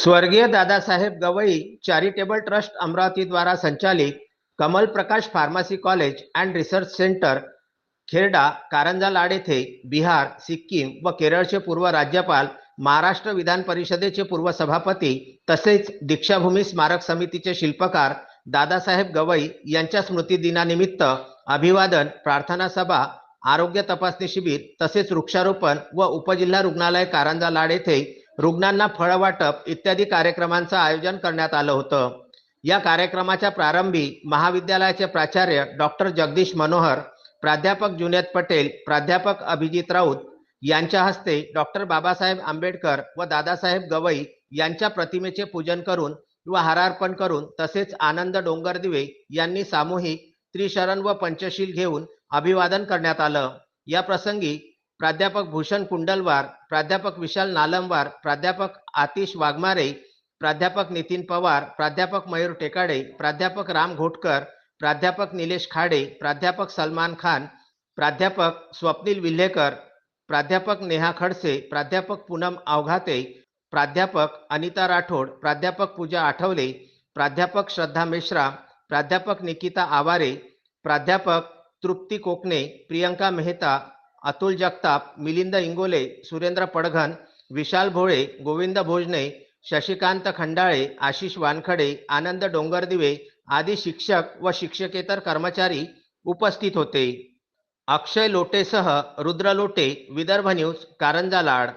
स्वर्गीय Dadasaheb Gavai charitable trust Amravati द्वारा संचालित Kamal Prakash pharmacy college and research centre Kherda Karanja Lad येथे बिहार सिक्कीम व केरळचे पूर्व राज्यपाल महाराष्ट्र विधान परिषदेचे पूर्व सभापती तसेच दीक्षाभूमी स्मारक समितीचे शिल्पकार दादासाहेब गवई यांच्या स्मृतिदिनानिमित्त अभिवादन प्रार्थना सभा आरोग्य तपासणी शिबिर तसेच वृक्षारोपण व उपजिल्हा रुग्णालय कारंजा लाड येथे रुग्णांना फळ वाटप इत्यादी कार्यक्रमांचं आयोजन करण्यात आलं होतं. या कार्यक्रमाच्या प्रारंभी महाविद्यालयाचे प्राचार्य डॉक्टर जगदीश मनोहर प्राध्यापक जुनेद पटेल प्राध्यापक अभिजित राऊत यांच्या हस्ते डॉक्टर बाबासाहेब आंबेडकर व दादासाहेब गवई यांच्या प्रतिमेचे पूजन करून व हारार्पण करून तसेच आनंद डोंगरदिवे यांनी सामूहिक त्रिशरण व पंचशील घेऊन अभिवादन करण्यात आलं. या प्रसंगी प्राध्यापक भूषण कुंडलवार, प्राध्यापक विशाल नालमवार प्राध्यापक आतिश वाघमारे, प्राध्यापक नितीन पवार, प्राध्यापक मयूर टेकाडे, प्राध्यापक राम घोटकर, प्राध्यापक निलेश खाडे, प्राध्यापक सलमान खान, प्राध्यापक स्वप्नील विल्हेकर, प्राध्यापक नेहा खडसे, प्राध्यापक पूनम अवघाते प्राध्यापक अनिता राठोड, प्राध्यापक पूजा आठवले, प्राध्यापक श्रद्धा मिश्रा, प्राध्यापक निकिता आवारे, प्राध्यापक तृप्ती कोकणे, प्रियंका मेहता अतुल जगताप मिलिंद इंगोले सुरेंद्र पडघन विशाल भोळे गोविंद भोजने शशिकांत खंडाळे आशिष वानखडे आनंद डोंगरदिवे आदी शिक्षक व शिक्षकेतर कर्मचारी उपस्थित होते. अक्षय लोटेसह रुद्र लोटे विदर्भ न्यूज कारंजा लाड.